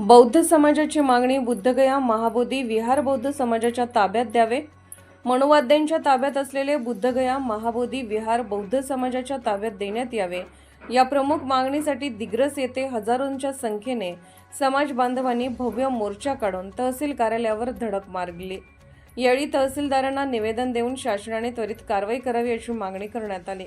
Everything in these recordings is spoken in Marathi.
बौद्ध समाजाची मागणी बुद्धगया महाबोधी विहार बौद्ध समाजाच्या ताब्यात द्यावे. मनुवाद्यांच्या ताब्यात असलेले बुद्धगया महाबोधी विहार बौद्ध समाजाच्या ताब्यात देण्यात यावे. या प्रमुख मागणीसाठी दिग्रस येथे हजारोंच्या संख्येने समाज बांधवांनी भव्य मोर्चा काढून तहसील कार्यालयावर धडक मारली. यावेळी तहसीलदारांना निवेदन देऊन शासनाने त्वरित कारवाई करावी अशी मागणी करण्यात आली.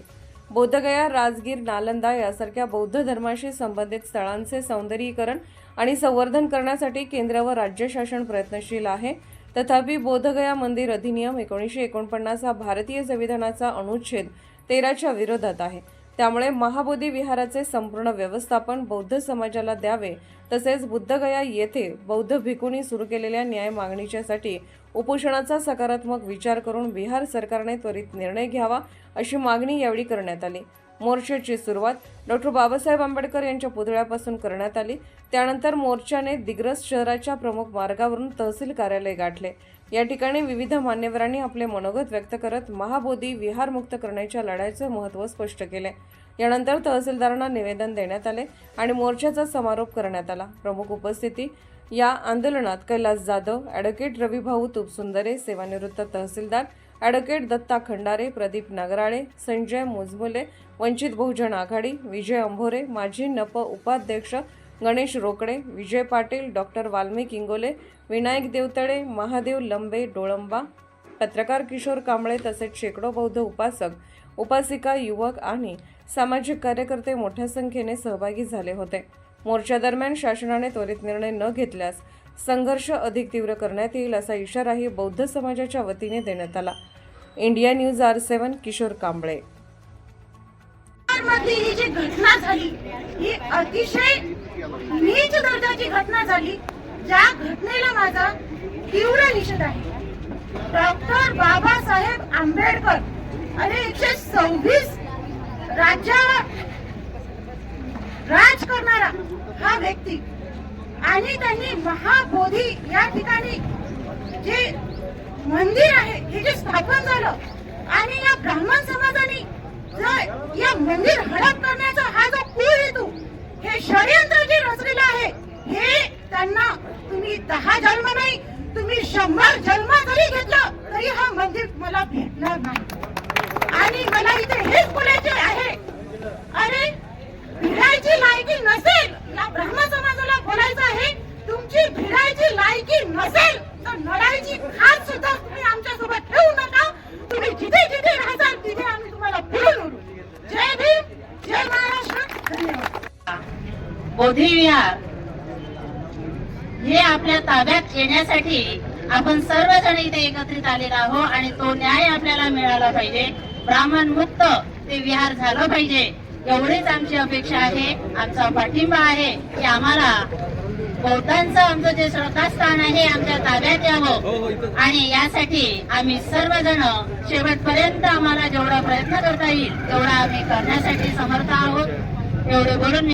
बोधगया राजगीर नालंदा यासारख्या बौद्ध धर्माशी संबंधित स्थळांचे सौंदर्यीकरण आणि संवर्धन करण्यासाठी केंद्र व राज्य शासन प्रयत्नशील आहे. तथापि बोधगया मंदिर अधिनियम एकोणीसशे एकोणपन्नास हा भारतीय संविधानाचा अनुच्छेद तेराच्या विरोधात आहे. त्यामुळे महाबोधी विहाराचे संपूर्ण व्यवस्थापन बौद्ध समाजाला द्यावे तसेच बुद्धगया येथे बौद्ध भिकुनी सुरू केलेल्या न्याय मागणीच्यासाठी उपोषणाचा सकारात्मक विचार करून बिहार सरकारने त्वरित निर्णय घ्यावा अशी मागणी यावेळी करण्यात आली. मोर्चाची सुरुवात डॉक्टर बाबासाहेब आंबेडकर यांच्या पुतळ्यापासून करण्यात आली. त्यानंतर मोर्चाने दिग्रस शहराच्या प्रमुख मार्गावरून तहसील कार्यालय गाठले. या ठिकाणी विविध मान्यवरांनी आपले मनोगत व्यक्त करत महाबोधी विहार मुक्त करण्याच्या लढ्याचे महत्त्व स्पष्ट केले. यानंतर तहसीलदारांना निवेदन देण्यात आले आणि मोर्चाचा समारोप करण्यात आला. प्रमुख उपस्थिती या आंदोलनात कैलास जाधव ॲडव्होकेट रविभाऊ तुपसुंदरे सेवानिवृत्त तहसीलदार ॲडव्होकेट दत्ता खंडारे प्रदीप नगराळे संजय मुजमुले वंचित बहुजन आघाडी विजय अंभोरे माजी नप उपाध्यक्ष गणेश रोकडे विजय पाटील डॉक्टर वाल्मिक इंगोले विनायक देवतळे महादेव लंबे डोळंबा पत्रकार किशोर कांबळे तसेच शेकडो बौद्ध उपासक उपासिका युवक आणि सामाजिक कार्यकर्ते मोठ्या संख्येने सहभागी झाले होते. मोर्चादरम्यान शासनाने त्वरित निर्णय न घेतल्यास संघर्ष अधिक तीव्र करण्यात येईल असा इशाराही बौद्ध समाजाच्या वतीने देण्यात आला. India news R seven Kishor Kamble. ही जी घटना झाली ही अतिशय नीच दर्जाची घटना झाली ज्या घटनेला माझा तीव्र निषेध आहे. डॉक्टर बाबासाहेब आंबेडकर आणि एकशे सव्वीस राज्यावर राज करणारा हा व्यक्ती आणि त्यांनी महाबोधी या ठिकाणी जे मंदिर आहे हे जे स्थापन झालं आणि या ब्राह्मण समाजाने या मंदिर हडप करण्याचा हा जो कूळ हेतू हे षडयंत्र जे रचलेलं आहे हे त्यांना तुम्ही दहा जन्म नाही तुम्ही शंभर जन्म जरी घेतलं तरी हा मंदिर मला भेटणार नाही. आणि मला इथे हेच बोलायचे आहे अरे भिडायची लायकी नसेल या ब्राह्मण समाजाला बोलायचं आहे तुमची भिडायची लायकी नसेल तर लढाईची खास सुद्धा तुम्ही आमच्यासोबत ठेवू नका. तुम्ही जिथे जिथे राहताल तिथे आम्ही तुम्हाला फिरून जय भीम जय महाराष्ट्र. धन्यवाद. बोधी हे आपल्या ताब्यात येण्यासाठी आपण सर्वजण इथे एकत्रित आलेलो आहो आणि तो न्याय आपल्याला मिळाला पाहिजे. ब्राह्मण मुक्त ते विहार झालं पाहिजे. एवढीच आमची अपेक्षा आहे. आमचा पाठिंबा आहे की आम्हाला बौद्धांचं आमचं जे श्रद्धास्थान आहे आमच्या ताब्यात यावं. आणि यासाठी आम्ही सर्वजण शेवटपर्यंत आम्हाला जेवढा प्रयत्न करता येईल तेवढा आम्ही करण्यासाठी समर्थ आहोत. एवढे बोलून